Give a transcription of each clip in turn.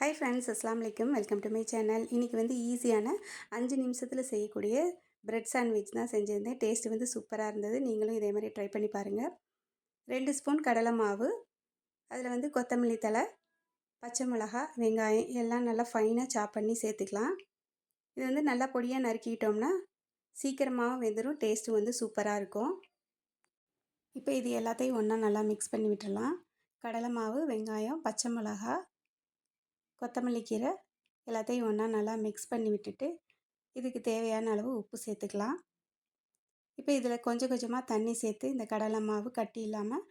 Hi friends அஸ்லாம் வலைக்கம் welcome to my channel இன்றைக்கி வந்து ஈஸியான அஞ்சு நிமிஷத்தில் செய்யக்கூடிய பிரெட் சாண்ட்விச் தான் செஞ்சுருந்தேன். டேஸ்ட் வந்து சூப்பராக இருந்தது. நீங்களும் இதே மாதிரி ட்ரை பண்ணி பாருங்கள் ரெண்டு ஸ்பூன் கடலை மாவு அதில் வந்து கொத்தமல்லி தலை பச்சை மிளகா வெங்காயம் எல்லாம் நல்லா ஃபைனாக சாப் பண்ணி சேர்த்துக்கலாம். இது வந்து நல்லா பொடியாக நறுக்கிட்டோம்னா சீக்கிரமாகவும் வெந்துடும் டேஸ்ட்டு வந்து சூப்பராக இருக்கும். இப்போ இது எல்லாத்தையும் ஒன்றா நல்லா மிக்ஸ் பண்ணி விட்டுடலாம். கடலை மாவு வெங்காயம் பச்சை மிளகா கொத்தமல்லி கீரை எல்லாத்தையும் ஒன்றா நல்லா மிக்ஸ் பண்ணி விட்டுட்டு இதுக்கு தேவையான அளவு உப்பு சேர்த்துக்கலாம். இப்போ இதில் கொஞ்சம் கொஞ்சமாக தண்ணி சேர்த்து இந்த கடலை மாவு கட்டி இல்லாமல்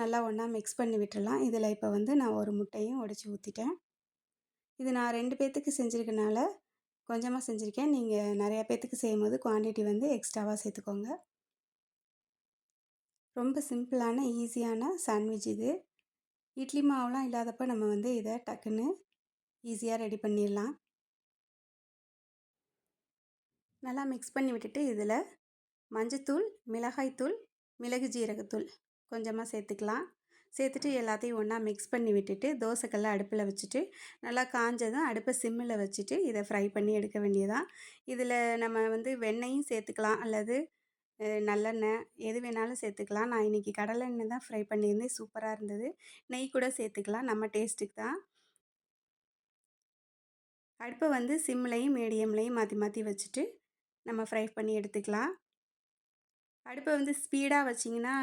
நல்லா ஒன்றா மிக்ஸ் பண்ணி விட்டுடலாம் இதில் இப்போ வந்து நான் ஒரு முட்டையும் உடச்சி ஊற்றிட்டேன் இது நான் ரெண்டு பேர்த்துக்கு செஞ்சுருக்கனால கொஞ்சமாக செஞ்சுருக்கேன். நீங்கள் நிறையா பேர்த்துக்கு செய்யும்போது குவான்டிட்டி வந்து எக்ஸ்ட்ராவாக சேர்த்துக்கோங்க. ரொம்ப சிம்பிளான ஈஸியான சாண்ட்விச் இது. இட்லி மாவுலாம் இல்லாதப்போ நம்ம வந்து இதை டக்குன்னு ஈஸியாக ரெடி பண்ணிடலாம். நல்லா மிக்ஸ் பண்ணி விட்டுட்டு இதில் மஞ்சத்தூள் மிளகாய்த்தூள் மிளகு ஜீரகத்தூள் கொஞ்சமாக சேர்த்துக்கலாம். சேர்த்துட்டு எல்லாத்தையும் ஒன்றா மிக்ஸ் பண்ணி விட்டுட்டு தோசைக்கல்ல அடுப்பில் வச்சுட்டு நல்லா காஞ்சதும் அடுப்பை சிம்மில் வச்சுட்டு இதை ஃப்ரை பண்ணி எடுக்க வேண்டியதான் இதில் நம்ம வந்து வெண்ணெயும் சேர்த்துக்கலாம் அல்லது நல்லெண்ணெய் எது வேணாலும் சேர்த்துக்கலாம். நான் இன்றைக்கி கடலெண்ணெய் தான் ஃப்ரை பண்ணியிருந்தேன். சூப்பராக இருந்தது. நெய் கூட சேர்த்துக்கலாம். நம்ம டேஸ்ட்டுக்கு தான். அடுப்பை வந்து சிம்லையும் மீடியம்லையும் மாற்றி மாற்றி வச்சுட்டு நம்ம ஃப்ரை பண்ணி எடுத்துக்கலாம். அடுப்பை வந்து ஸ்பீடாக வச்சிங்கன்னா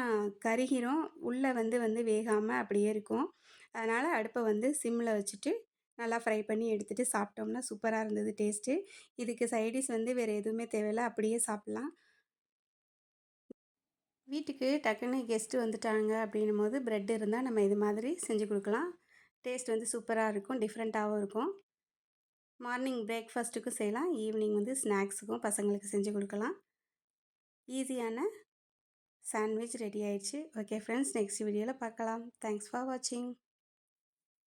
கருகிரும் உள்ளே வந்து வந்து வேகாமல் அப்படியே இருக்கும். அதனால் அடுப்பை வந்து சிம்மில் வச்சுட்டு நல்லா ஃப்ரை பண்ணி எடுத்துகிட்டு சாப்பிட்டோம்னா சூப்பராக இருந்தது டேஸ்ட்டு இதுக்கு சைடிஷ் வந்து வேறு எதுவுமே தேவையில்லை அப்படியே சாப்பிட்லாம். வீட்டுக்கு டக்குன்னு கெஸ்ட்டு வந்துட்டாங்க அப்படின்னும் போது ப்ரெட் இருந்தால் நம்ம இது மாதிரி செஞ்சு கொடுக்கலாம். டேஸ்ட் வந்து சூப்பராக இருக்கும் டிஃப்ரெண்ட்டாகவும் இருக்கும். மார்னிங் பிரேக்ஃபாஸ்ட்டுக்கும் செய்யலாம். ஈவினிங் வந்து ஸ்நாக்ஸுக்கும் பசங்களுக்கு செஞ்சு கொடுக்கலாம். ஈஸியான சாண்ட்விச் ரெடி ஆயிடுச்சு. ஓகே ஃப்ரெண்ட்ஸ் நெக்ஸ்ட் வீடியோவில் பார்க்கலாம். தேங்க்ஸ் ஃபார் வாட்சிங்.